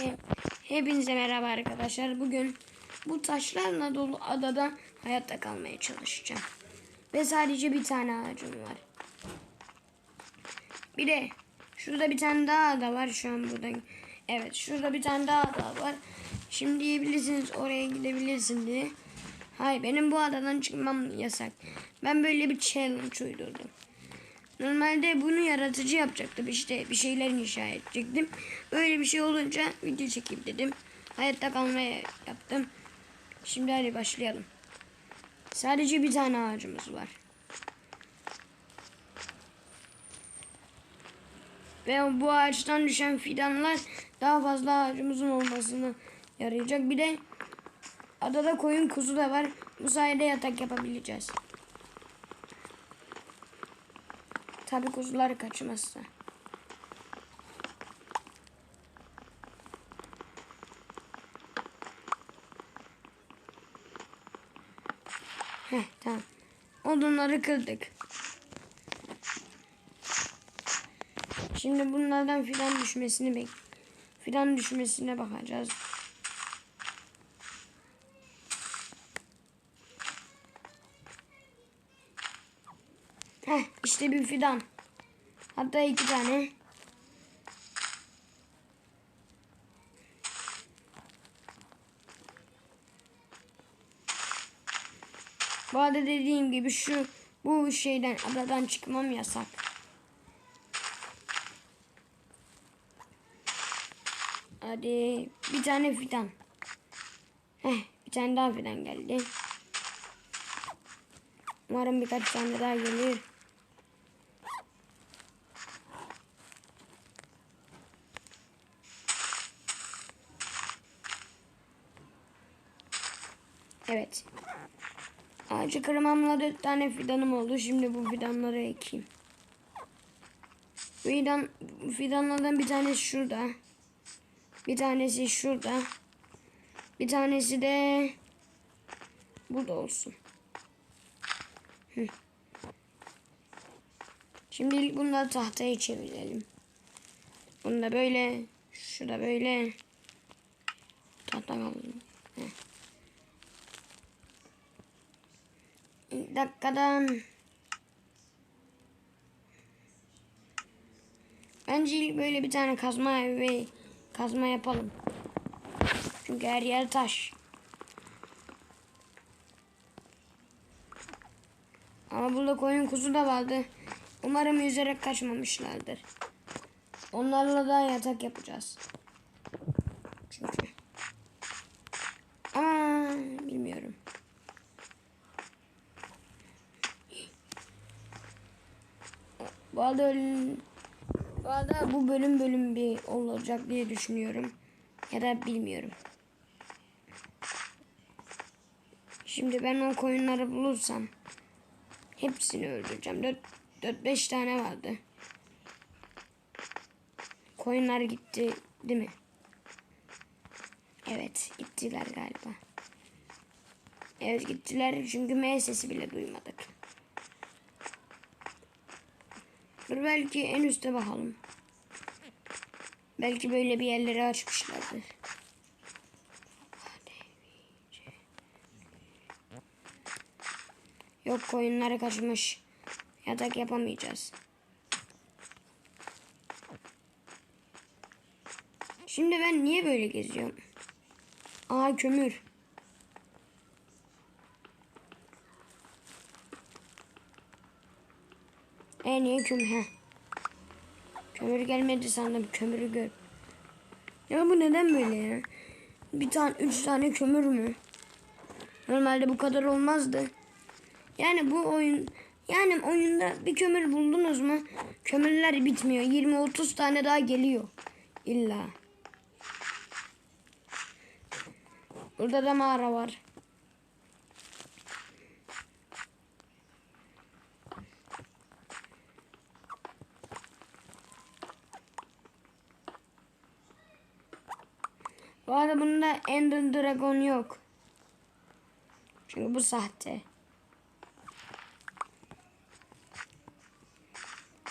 He- Hepinize merhaba arkadaşlar. Bugün bu taşlarla dolu adada hayatta kalmaya çalışacağım. Ve sadece bir tane ağacım var. Bir de şurada bir tane daha ada var şu an burada. Evet şurada bir tane daha ada var. Şimdi diyebilirsiniz oraya gidebilirsin diye. Hayır benim bu adadan çıkmam yasak. Ben böyle bir challenge uydurdum. Normalde bunu yaratıcı yapacaktım. İşte bir şeyler inşa edecektim. Öyle bir şey olunca video çekeyim dedim. Hayatta kalmaya yaptım. Şimdi hadi başlayalım. Sadece bir tane ağacımız var. Ve bu ağaçtan düşen fidanlar daha fazla ağacımızın olmasını yarayacak. Bir de adada koyun kuzu da var. Bu sayede yatak yapabileceğiz. Tabii kuzular kaçmazsa. Heh tamam. Odunları kırdık. Şimdi bunlardan fidan düşmesini bek. Fidan düşmesine bakacağız. Heh işte bir fidan. Hatta iki tane. Bu arada dediğim gibi şu bu şeyden adadan çıkmam yasak. Hadi bir tane fidan. Heh, bir tane daha fidan geldi. Umarım birkaç tane daha gelir. Evet. Ağacı kırmamla dört tane fidanım oldu. Şimdi bu fidanları ekeyim. Fidan, fidanlardan bir tanesi şurada. Bir tanesi şurada. Bir tanesi de burada olsun. Hı. Şimdilik bunları tahtaya çevirelim. Bunu da böyle, şu da böyle. Tahta kaldı. Heh. Dakikadan Bence böyle bir tane kazma ve kazma yapalım. Çünkü her yer taş. Ama burada koyun kuzu da vardı. Umarım yüzerek kaçmamışlardır. Onlarla da yatak yapacağız. Çünkü. Ama bilmiyorum. Bu arada, bu arada bu bölüm bölüm bir olacak diye düşünüyorum. Ya da bilmiyorum. Şimdi ben o koyunları bulursam hepsini öldüreceğim. 4-5 tane vardı. Koyunlar gitti değil mi? Evet gittiler galiba. Evet gittiler çünkü M sesi bile duymadık. Dur belki en üste bakalım. Belki böyle bir yerleri açmışlardır. Yok koyunları kaçmış. Yatak yapamayacağız. Şimdi ben niye böyle geziyorum? Aa kömür. E niye kömür? Heh. Kömür gelmedi sandım. Kömürü gör. Ya bu neden böyle ya? Bir tane, üç tane kömür mü? Normalde bu kadar olmazdı. Yani bu oyun, yani oyunda bir kömür buldunuz mu? Kömürler bitmiyor. 20-30 tane daha geliyor. İlla. Burada da mağara var. Bu arada bunda Ender Dragon yok. Çünkü bu sahte.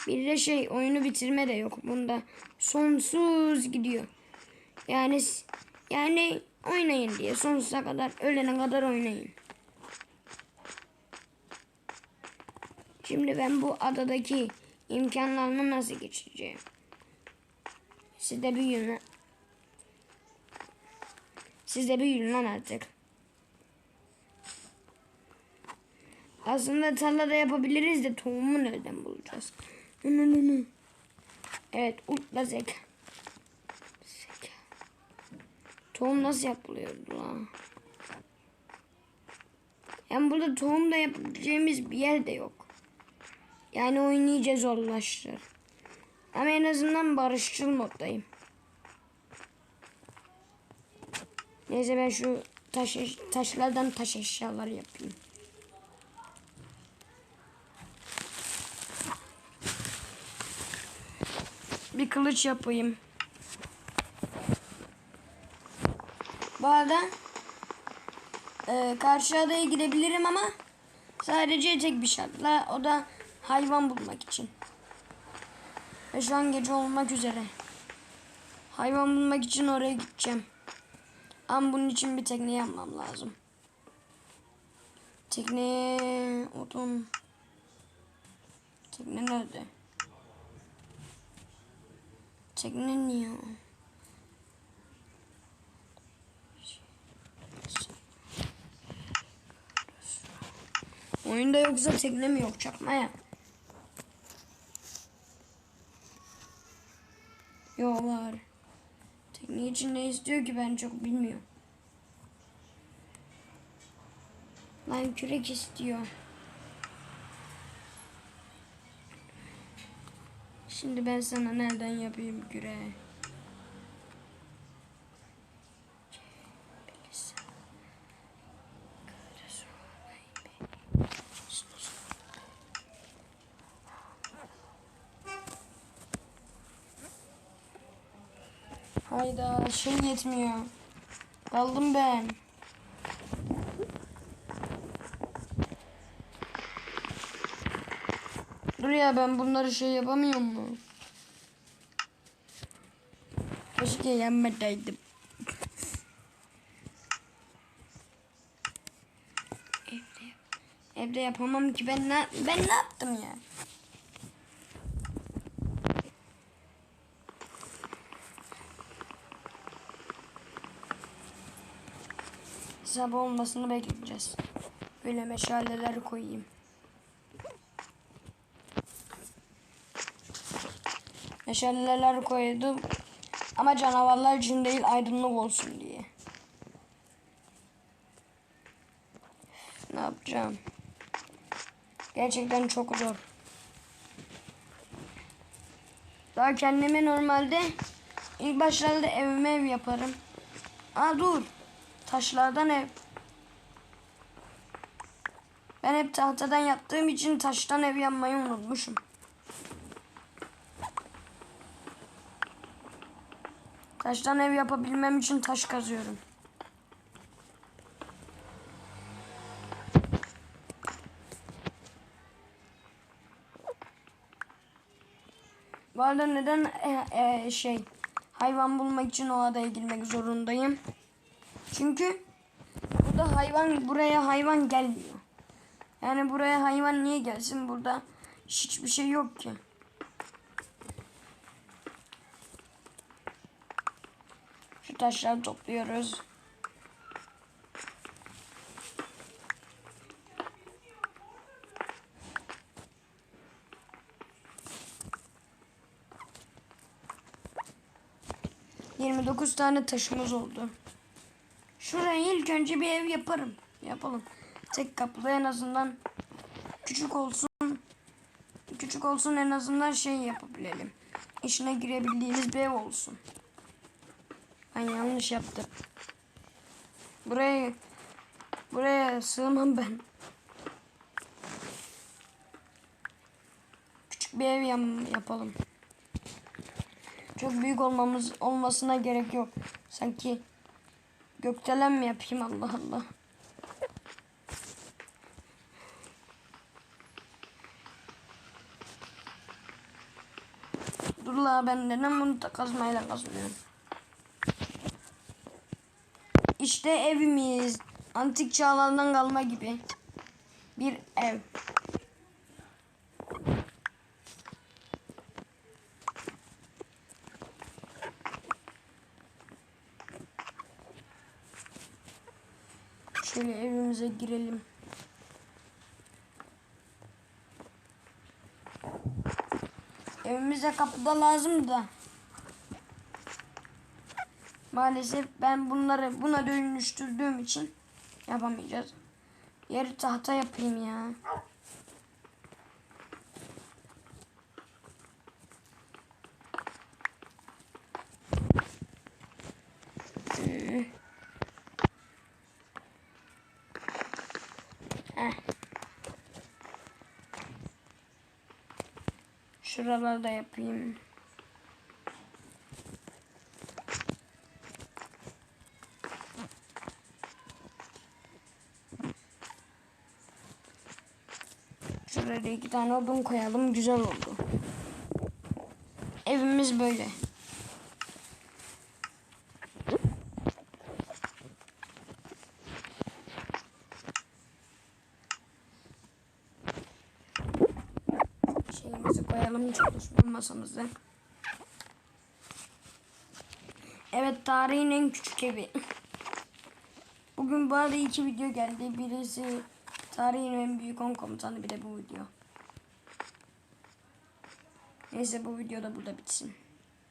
Bir de şey oyunu bitirme de yok bunda. Sonsuz gidiyor. Yani yani oynayın diye sonsuza kadar ölene kadar oynayın. Şimdi ben bu adadaki imkanlarını nasıl geçeceğim? Siz de büyüyün. Siz de büyüyün lan artık. Aslında tarlada yapabiliriz de tohumu nereden bulacağız? Evet, ultra zeka. Zeka. Tohum nasıl yapılıyordu lan? Yani burada tohum da yapabileceğimiz bir yer de yok. Yani oyunu iyice zorlaştır. Ama en azından barışçıl moddayım. Neyse ben şu taş, taşlardan taş eşyalar yapayım. Bir kılıç yapayım. Bu arada e, karşı adaya gidebilirim ama sadece tek bir şartla o da hayvan bulmak için. Ve şu an gece olmak üzere. Hayvan bulmak için oraya gideceğim. Ama bunun için bir tekne yapmam lazım. Tekne odun. Tekne nerede? Tekne niye? Oyunda yoksa tekne mi yok çakmaya? Yok var. Tekne için ne istiyor ki ben çok bilmiyorum. Lan kürek istiyor. Şimdi ben sana nereden yapayım küreği? Hayda şey yetmiyor. Kaldım ben. Dur ya ben bunları şey yapamıyor mu? Keşke yenmedeydim. Evde, evde yapamam ki ben ne, ben ne yaptım ya? Sabah olmasını bekleyeceğiz. Böyle meşaleler koyayım. Meşaleler koydum. Ama canavarlar için değil aydınlık olsun diye. Ne yapacağım? Gerçekten çok zor. Daha kendime normalde ilk başlarda evime ev yaparım. Aa dur. Taşlardan ev. Ben hep tahtadan yaptığım için taştan ev yapmayı unutmuşum. Taştan ev yapabilmem için taş kazıyorum. Bu arada neden e, e, şey hayvan bulmak için o adaya girmek zorundayım? Çünkü burada hayvan buraya hayvan gelmiyor. Yani buraya hayvan niye gelsin? Burada hiçbir şey yok ki. Şu taşları topluyoruz. Yirmi dokuz tane taşımız oldu. Şuraya ilk önce bir ev yaparım. Yapalım. Tek kapılı en azından küçük olsun. Küçük olsun en azından şey yapabilelim. İşine girebildiğimiz bir ev olsun. Ben yanlış yaptım. Buraya buraya sığmam ben. Küçük bir ev yap- yapalım. Çok büyük olmamız olmasına gerek yok. Sanki gökdelen mi yapayım Allah Allah. Dur la ben neden bunu da kazmayla kazmıyorum. İşte evimiz. Antik çağlardan kalma gibi. Bir ev. Şöyle evimize girelim. Evimize kapıda lazım da. Maalesef ben bunları buna dönüştürdüğüm için yapamayacağız. Yeri tahta yapayım ya. Ee. Heh. Şuralarda yapayım. Şuraya da iki tane odun koyalım. Güzel oldu. Evimiz böyle. Şeyimizi koyalım çalışma masamızı. Evet tarihin en küçük evi. Bugün bu arada iki video geldi. Birisi tarihin en büyük 10 komutanı bir de bu video. Neyse bu video da burada bitsin.